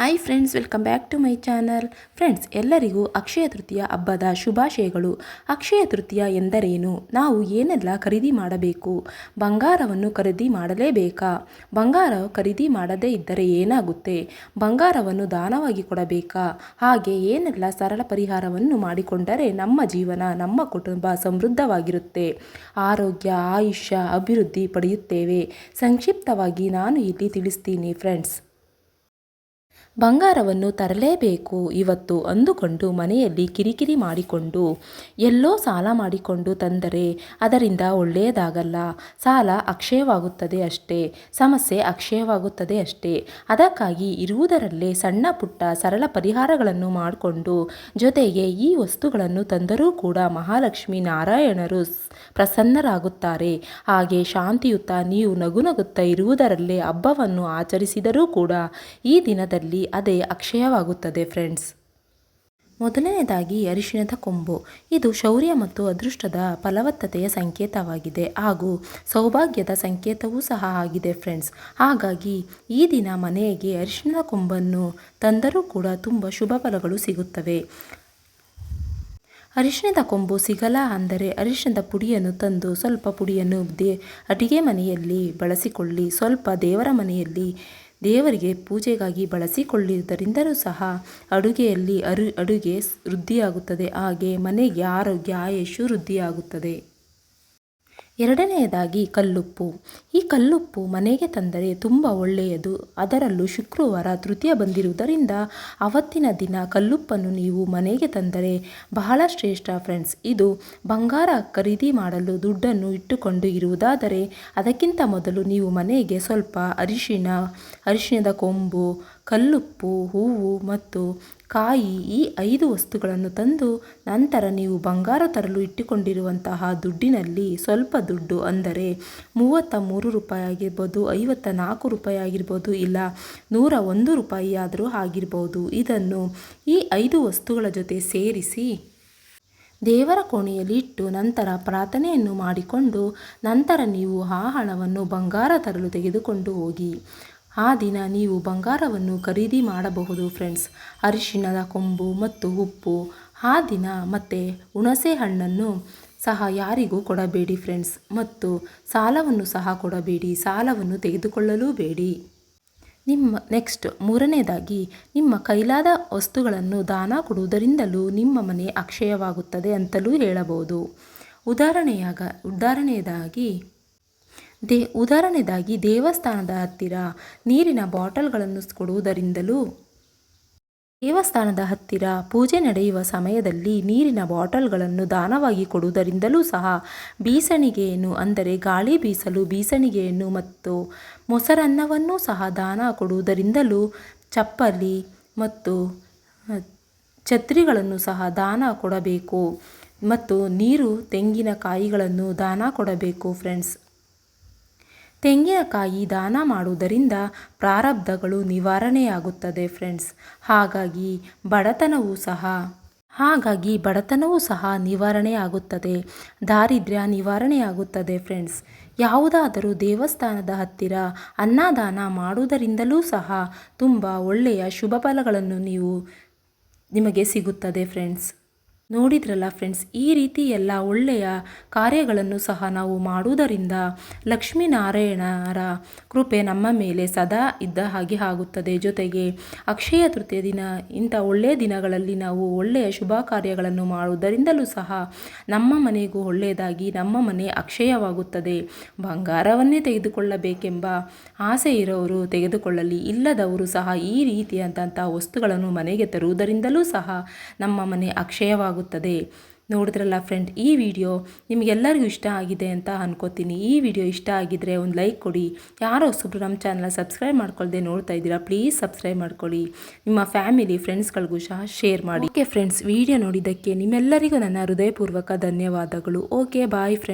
Hi friends welcome back to my channel friends ಎಲ್ಲರಿಗೂ ಅಕ್ಷಯ ತೃತೀಯ ಹಬ್ಬದ ಶುಭಾಶಯಗಳು. ಅಕ್ಷಯ ತೃತೀಯ ಎಂದರೇನು? ನಾವು ಏನೆಲ್ಲ ಖರೀದಿ ಮಾಡಬೇಕು? ಬಂಗಾರವನ್ನು ಖರೀದಿ ಮಾಡಲೇಬೇಕಾ? ಬಂಗಾರ ಖರೀದಿ ಮಾಡದೇ ಇದ್ದರೆ ಏನಾಗುತ್ತೆ? ಬಂಗಾರವನ್ನು ದಾನವಾಗಿ ಕೊಡಬೇಕಾ? ಹಾಗೆ ಏನೆಲ್ಲ ಸರಳ ಪರಿಹಾರವನ್ನು ಮಾಡಿಕೊಂಡರೆ ನಮ್ಮ ಜೀವನ, ನಮ್ಮ ಕುಟುಂಬ ಸಮೃದ್ಧವಾಗಿರುತ್ತೆ. ಆರೋಗ್ಯ, ಆಯುಷ್ಯ, ಅಭಿವೃದ್ಧಿ ಪಡೆಯುತ್ತೇವೆ. ಸಂಕ್ಷಿಪ್ತವಾಗಿ ನಾನು ಇಲ್ಲಿ ತಿಳಿಸ್ತೀನಿ ಫ್ರೆಂಡ್ಸ್ ಬಂಗಾರವನ್ನು ತರಲೇಬೇಕು. ಇವತ್ತು ಅಂದುಕೊಂಡು ಮನೆಯಲ್ಲಿ ಕಿರಿಕಿರಿ ಮಾಡಿಕೊಂಡು, ಎಲ್ಲೋ ಸಾಲ ಮಾಡಿಕೊಂಡು ತಂದರೆ ಅದರಿಂದ ಒಳ್ಳೆಯದಾಗಲ್ಲ. ಸಾಲ ಅಕ್ಷಯವಾಗುತ್ತದೆ ಅಷ್ಟೇ, ಸಮಸ್ಯೆ ಅಕ್ಷಯವಾಗುತ್ತದೆ ಅಷ್ಟೇ. ಅದಕ್ಕಾಗಿ ಇರುವುದರಲ್ಲೇ ಸಣ್ಣ ಪುಟ್ಟ ಸರಳ ಪರಿಹಾರಗಳನ್ನು ಮಾಡಿಕೊಂಡು, ಜೊತೆಗೆ ಈ ವಸ್ತುಗಳನ್ನು ತಂದರೂ ಕೂಡ ಮಹಾಲಕ್ಷ್ಮಿ ನಾರಾಯಣರು ಪ್ರಸನ್ನರಾಗುತ್ತಾರೆ. ಹಾಗೆ ಶಾಂತಿಯುತ ನೀವು ನಗುನಗುತ್ತಾ ಇರುವುದರಲ್ಲೇ ಹಬ್ಬವನ್ನು ಆಚರಿಸಿದರೂ ಕೂಡ ಈ ದಿನದಲ್ಲಿ ಅದೇ ಅಕ್ಷಯವಾಗುತ್ತದೆ ಫ್ರೆಂಡ್ಸ್ ಮೊದಲನೆಯದಾಗಿ ಅರಿಶಿಣದ ಕೊಂಬು. ಇದು ಶೌರ್ಯ ಮತ್ತು ಅದೃಷ್ಟದ ಫಲವತ್ತತೆಯ ಸಂಕೇತವಾಗಿದೆ ಹಾಗೂ ಸೌಭಾಗ್ಯದ ಸಂಕೇತವೂ ಸಹ ಆಗಿದೆ ಫ್ರೆಂಡ್ಸ್ ಹಾಗಾಗಿ ಈ ದಿನ ಮನೆಗೆ ಅರಿಶಿಣದ ಕೊಂಬನ್ನು ತಂದರೂ ಕೂಡ ತುಂಬ ಶುಭ ಫಲಗಳು ಸಿಗುತ್ತವೆ. ಅರಿಶಿಣದ ಕೊಂಬು ಸಿಗಲ್ಲ ಅಂದರೆ ಅರಿಶಿಣದ ಪುಡಿಯನ್ನು ತಂದು ಸ್ವಲ್ಪ ಪುಡಿಯನ್ನು ದೇ, ಅಡಿಗೆ ಮನೆಯಲ್ಲಿ ಬಳಸಿಕೊಳ್ಳಿ, ಸ್ವಲ್ಪ ದೇವರ ಮನೆಯಲ್ಲಿ ದೇವರಿಗೆ ಪೂಜೆಗಾಗಿ ಬಳಸಿಕೊಳ್ಳುವುದರಿಂದಲೂ ಸಹ ಅಡುಗೆಯಲ್ಲಿ ಅರು ಅಡುಗೆ ವೃದ್ಧಿಯಾಗುತ್ತದೆ. ಹಾಗೆ ಮನೆಗೆ ಆರೋಗ್ಯ ಆಯಸ್ಸು ವೃದ್ಧಿಯಾಗುತ್ತದೆ. ಎರಡನೆಯದಾಗಿ ಕಲ್ಲುಪ್ಪು. ಈ ಕಲ್ಲುಪ್ಪು ಮನೆಗೆ ತಂದರೆ ತುಂಬ ಒಳ್ಳೆಯದು. ಅದರಲ್ಲೂ ಶುಕ್ರವಾರ ತೃತೀಯ ಬಂದಿರುವುದರಿಂದ ಅವತ್ತಿನ ದಿನ ಕಲ್ಲುಪ್ಪನ್ನು ನೀವು ಮನೆಗೆ ತಂದರೆ ಬಹಳ ಶ್ರೇಷ್ಠ ಫ್ರೆಂಡ್ಸ್. ಇದು ಬಂಗಾರ ಖರೀದಿ ಮಾಡಲು ದುಡ್ಡನ್ನು ಇಟ್ಟುಕೊಂಡು ಇರುವುದಾದರೆ ಅದಕ್ಕಿಂತ ಮೊದಲು ನೀವು ಮನೆಗೆ ಸ್ವಲ್ಪ ಅರಿಶಿಣ, ಅರಿಶಿಣದ ಕೊಂಬು ಕಲ್ಲುಪ್ಪು, ಹೂವು ಮತ್ತು ಕಾಯಿ ಈ ಐದು ವಸ್ತುಗಳನ್ನು ತಂದು ನಂತರ ನೀವು ಬಂಗಾರ ತರಲು ಇಟ್ಟುಕೊಂಡಿರುವಂತಹ ದುಡ್ಡಿನಲ್ಲಿ ಸ್ವಲ್ಪ ದುಡ್ಡು ಅಂದರೆ ಮೂವತ್ತ ಮೂರು ರೂಪಾಯಿ ಆಗಿರ್ಬೋದು, ಐವತ್ತ ನಾಲ್ಕು ರೂಪಾಯಿ ಆಗಿರ್ಬೋದು ಇಲ್ಲ ನೂರ ಒಂದು ರೂಪಾಯಿ ಆದರೂ ಆಗಿರ್ಬೋದು. ಇದನ್ನು ಈ ಐದು ವಸ್ತುಗಳ ಜೊತೆ ಸೇರಿಸಿ ದೇವರ ಕೋಣೆಯಲ್ಲಿ ಇಟ್ಟು ನಂತರ ಪ್ರಾರ್ಥನೆಯನ್ನು ಮಾಡಿಕೊಂಡು ನಂತರ ನೀವು ಆ ಹಣವನ್ನು ಬಂಗಾರ ತರಲು ತೆಗೆದುಕೊಂಡು ಹೋಗಿ. ಆ ದಿನ ನೀವು ಬಂಗಾರವನ್ನು ಖರೀದಿ ಮಾಡಬಹುದು ಫ್ರೆಂಡ್ಸ್ ಅರಿಶಿಣದ ಕೊಂಬು ಮತ್ತು ಉಪ್ಪು. ಆ ದಿನ ಮತ್ತು ಹುಣಸೆ ಹಣ್ಣನ್ನು ಸಹ ಯಾರಿಗೂ ಕೊಡಬೇಡಿ ಫ್ರೆಂಡ್ಸ್ ಮತ್ತು ಸಾಲವನ್ನು ಸಹ ಕೊಡಬೇಡಿ, ಸಾಲವನ್ನು ತೆಗೆದುಕೊಳ್ಳಲೂ ಬೇಡಿ. ನಿಮ್ಮ ನೆಕ್ಸ್ಟ್ ಮೂರನೇದಾಗಿ, ನಿಮ್ಮ ಕೈಲಾದ ವಸ್ತುಗಳನ್ನು ದಾನ ಕೊಡುವುದರಿಂದಲೂ ನಿಮ್ಮ ಮನೆ ಅಕ್ಷಯವಾಗುತ್ತದೆ ಅಂತಲೂ ಹೇಳಬಹುದು. ಉದಾಹರಣೆಯಾಗ, ಉದಾಹರಣೆಯದಾಗಿ ದೇ ಉದಾಹರಣೆಗಾಗಿ ದೇವಸ್ಥಾನದ ಹತ್ತಿರ ನೀರಿನ ಬಾಟಲ್ಗಳನ್ನು ಕೊಡುವುದರಿಂದಲೂ. ದೇವಸ್ಥಾನದ ಹತ್ತಿರ ಪೂಜೆ ನಡೆಯುವ ಸಮಯದಲ್ಲಿ ನೀರಿನ ಬಾಟಲ್ಗಳನ್ನು ದಾನವಾಗಿ ಕೊಡುವುದರಿಂದಲೂ ಸಹ ಬೀಸಣಿಗೆಯನ್ನು, ಅಂದರೆ ಗಾಳಿ ಬೀಸಲು ಬೀಸಣಿಗೆಯನ್ನು ಮತ್ತು ಮೊಸರನ್ನವನ್ನು ಸಹ ದಾನ ಕೊಡುವುದರಿಂದಲೂ ಚಪ್ಪಲಿ ಮತ್ತು ಛತ್ರಿಗಳನ್ನು ಸಹ ದಾನ ಕೊಡಬೇಕು ಮತ್ತು ನೀರು ತೆಂಗಿನಕಾಯಿಗಳನ್ನು ದಾನ ಕೊಡಬೇಕು ಫ್ರೆಂಡ್ಸ್. ತೆಂಗಿನಕಾಯಿ ದಾನ ಮಾಡುವುದರಿಂದ ಪ್ರಾರಬ್ಧಗಳು ನಿವಾರಣೆಯಾಗುತ್ತದೆ ಫ್ರೆಂಡ್ಸ್ ಹಾಗಾಗಿ ಬಡತನವೂ ಸಹ, ಹಾಗಾಗಿ ಬಡತನವೂ ಸಹ ನಿವಾರಣೆಯಾಗುತ್ತದೆ. ದಾರಿದ್ರ್ಯ ನಿವಾರಣೆಯಾಗುತ್ತದೆ ಫ್ರೆಂಡ್ಸ್ ಯಾವುದಾದರೂ ದೇವಸ್ಥಾನದ ಹತ್ತಿರ ಅನ್ನದಾನ ಮಾಡುವುದರಿಂದಲೂ ಸಹ ತುಂಬ ಒಳ್ಳೆಯ ಶುಭ ಫಲಗಳನ್ನು ನೀವು, ನಿಮಗೆ ಸಿಗುತ್ತದೆ ಫ್ರೆಂಡ್ಸ್ ನೋಡಿದ್ರಲ್ಲ ಫ್ರೆಂಡ್ಸ್ ಈ ರೀತಿ ಎಲ್ಲ ಒಳ್ಳೆಯ ಕಾರ್ಯಗಳನ್ನು ಸಹ ನಾವು ಮಾಡುವುದರಿಂದ ಲಕ್ಷ್ಮೀನಾರಾಯಣರ ಕೃಪೆ ನಮ್ಮ ಮೇಲೆ ಸದಾ ಇದ್ದ ಹಾಗೆ ಆಗುತ್ತದೆ. ಜೊತೆಗೆ ಅಕ್ಷಯ ತೃತೀಯ ದಿನ, ಇಂಥ ಒಳ್ಳೆಯ ದಿನಗಳಲ್ಲಿ ನಾವು ಒಳ್ಳೆಯ ಶುಭ ಕಾರ್ಯಗಳನ್ನು ಮಾಡುವುದರಿಂದಲೂ ಸಹ ನಮ್ಮ ಮನೆಗೂ ಒಳ್ಳೆಯದಾಗಿ ನಮ್ಮ ಮನೆ ಅಕ್ಷಯವಾಗುತ್ತದೆ. ಬಂಗಾರವನ್ನೇ ತೆಗೆದುಕೊಳ್ಳಬೇಕೆಂಬ ಆಸೆ ಇರೋರು ತೆಗೆದುಕೊಳ್ಳಲಿ, ಇಲ್ಲದವರು ಸಹ ಈ ರೀತಿಯಾದಂಥ ವಸ್ತುಗಳನ್ನು ಮನೆಗೆ ತರುವುದರಿಂದಲೂ ಸಹ ನಮ್ಮ ಮನೆ ಅಕ್ಷಯವಾಗುತ್ತದೆ. ನೋಡಿದ್ರಲ್ಲ ಫ್ರೆಂಡ್ ಈ ವಿಡಿಯೋ ನಿಮಗೆಲ್ಲರಿಗೂ ಇಷ್ಟ ಆಗಿದೆ ಅಂತ ಅನ್ಕೋತೀನಿ. ಈ ವಿಡಿಯೋ ಇಷ್ಟ ಆಗಿದ್ರೆ ಒಂದು ಲೈಕ್ ಕೊಡಿ. ಯಾರೋ ಹೊಸಬ್ರು ನಮ್ಮ ಚಾನಲ್ ಸಬ್ಸ್ಕ್ರೈಬ್ ಮಾಡ್ಕೊಳ್ದೆ ನೋಡ್ತಾ ಇದ್ದೀರಾ ಪ್ಲೀಸ್ ಸಬ್ಸ್ಕ್ರೈಬ್ ಮಾಡ್ಕೊಳ್ಳಿ ನಿಮ್ಮ ಫ್ಯಾಮಿಲಿ ಫ್ರೆಂಡ್ಸ್ಗಳಿಗೂ ಸಹ ಶೇರ್ ಮಾಡಿ. ಓಕೆ ಫ್ರೆಂಡ್ಸ್ ವಿಡಿಯೋ ನೋಡಿದ್ದಕ್ಕೆ ನಿಮ್ಮೆಲ್ಲರಿಗೂ ನನ್ನ ಹೃದಯಪೂರ್ವಕ ಧನ್ಯವಾದಗಳು. Okay bye friends